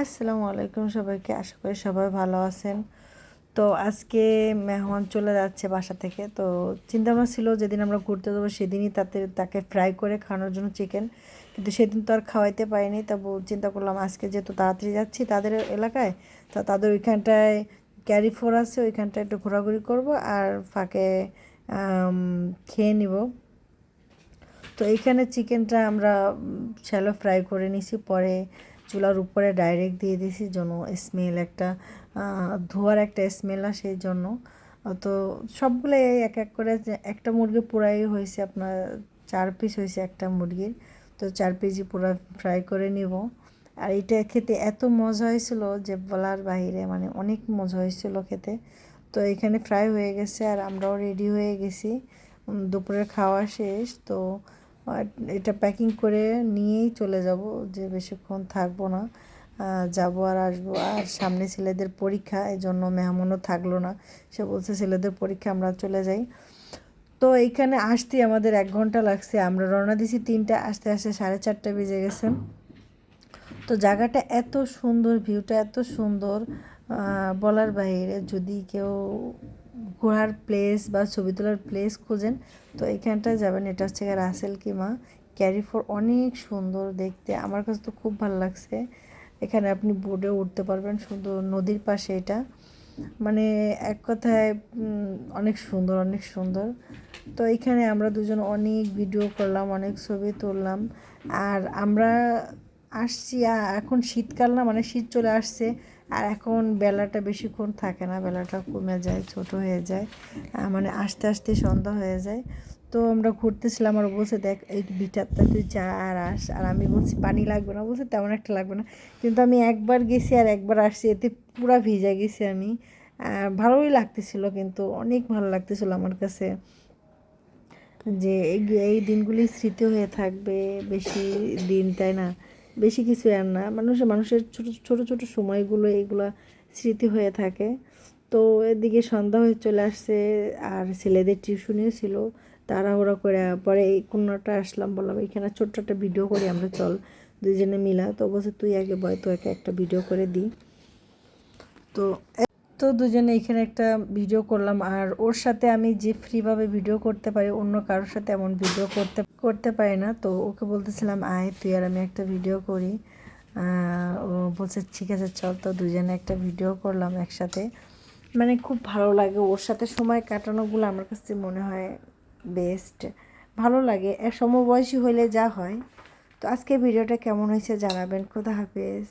আসসালামু আলাইকুম সবাইকে। আশা করি সবাই ভালো আছেন। তো আজকে মেহমান চলে যাচ্ছে বাসা থেকে। তো চিন্তা ভাবনা ছিল যেদিন আমরা ঘুরতে যাব সেদিনই তাতে, তাকে ফ্রাই করে খাওয়ানোর জন্য চিকেন কিন্তু সেদিন তো আর খাওয়াইতে পারিনি। তবু চিন্তা করলাম আজকে যেহেতু তাড়াতাড়ি যাচ্ছি তাদের এলাকায়, তা তাদের ওইখানটায় ক্যারি ফোর আছে, ওইখানটায় একটু ঘোরাঘুরি করব আর ফাঁকে খেয়ে নিব। তো এইখানে চিকেনটা আমরা শ্যালো ফ্রাই করে নিছি। পরে চুলার উপরে ডাইরেক্ট দিয়ে দিছি জন্য স্মেল একটা ধোয়ার একটা স্মেল আসে সেই জন্য। তো সবগুলো এই এক এক করে একটা মুরগি পুরাই হয়েছে আপনার, চার পিস হয়েছে একটা মুরগির। তো চার পিসই পুরো ফ্রাই করে নিব। আর এটা খেতে এত মজা হয়েছিল যে বলার বাইরে মানে অনেক মজা হয়েছিল খেতে। তো এখানে ফ্রাই হয়ে গেছে আর আমরাও রেডি হয়ে গেছি। দুপুরের খাওয়া শেষ। তো এটা প্যাকিং করে নিয়েই চলে যাব যে বেশিক্ষণ থাকব না। যাব আর আসব। আর সামনে ছেলেদের পরীক্ষা এই জন্য মেহমানও থাকল না। সে বলছে, ছেলেদের পরীক্ষা আমরা চলে যাই। তো এইখানে আসতে আমাদের এক ঘণ্টা লাগছে। আমরা রওনা দিছি তিনটা, আসতে আসতে সাড়ে চারটা বেজে গেছে। তো জায়গাটা এত সুন্দর, ভিউটা এত সুন্দর। বলার বাইরে যদি কেউ ঘোরার প্লেস বা ছবি তোলার প্লেস খোঁজেন, তো এখানটায় যাবেন। এটা হচ্ছে রাসেল কিমা ক্যারি ক্যারিফোর অনেক সুন্দর দেখতে। আমার কাছে তো খুব ভালো লাগছে। এখানে আপনি বোর্ডে উঠতে পারবেন। সুন্দর নদীর পাশে এটা। মানে এক কথায় অনেক সুন্দর অনেক সুন্দর। তো এখানে আমরা দুজন অনেক ভিডিও করলাম, অনেক ছবি তুললাম। আর আমরা আসছি এখন শীতকাল না মানে শীত চলে আসছে। আর এখন বেলাটা বেশিক্ষণ থাকে না বেলাটা কমে যায়, ছোট হয়ে যায় মানে আস্তে আস্তে সন্ধ্যা হয়ে যায়। তো আমরা ঘুরতেছিলাম আর বলছে, দেখ, এই বিটারটা তুই যা আর আস। আর আমি বলছি, পানি লাগবে না? বলছে, তেমন একটা লাগবে না। কিন্তু আমি একবার গেছি আর একবার আসছি, এতে পুরা ভিজে গেছি আমি। ভালোই লাগতেছিল কিন্তু, অনেক ভালো লাগতেছিল আমার কাছে। যে এই দিনগুলি স্মৃতি হয়ে থাকবে বেশি দিন, তাই না? বেশি কিছু আর না। মানুষের মানুষের ছোট ছোট ছোট সময়গুলো এগুলা স্মৃতি হয়ে থাকে। তো এদিকে সন্ধ্যা হয়ে চলে আসছে, আর ছেলেদের টিউশনিও ছিল। তাড়াহুড়া করে পরে এই কোনোটা আসলাম, বললাম এখানে ছোট্ট একটা ভিডিও করি আমরা, চল দুজনে মিলা। তো বলছে, তুই আগে বয় তো একে একটা ভিডিও করে দিই। তো তো দুজনে এখানে একটা ভিডিও করলাম। আর ওর সাথে আমি যে ফ্রিভাবে ভিডিও করতে পারি, অন্য কারোর সাথে এমন ভিডিও করতে করতে পারি না। তো ওকে বলতেছিলাম, আয়, তুই আর আমি একটা ভিডিও করি। ও বলছে, ঠিক আছে, চল। তো দুজনে একটা ভিডিও করলাম একসাথে। মানে খুব ভালো লাগে ওর সাথে সময় কাটানোগুলো আমার কাছে মনে হয় বেস্ট ভালো লাগে সমবয়সী হইলে যা হয়। তো আজকে ভিডিওটা কেমন হয়েছে জানাবেন। খোদা হাফেজ।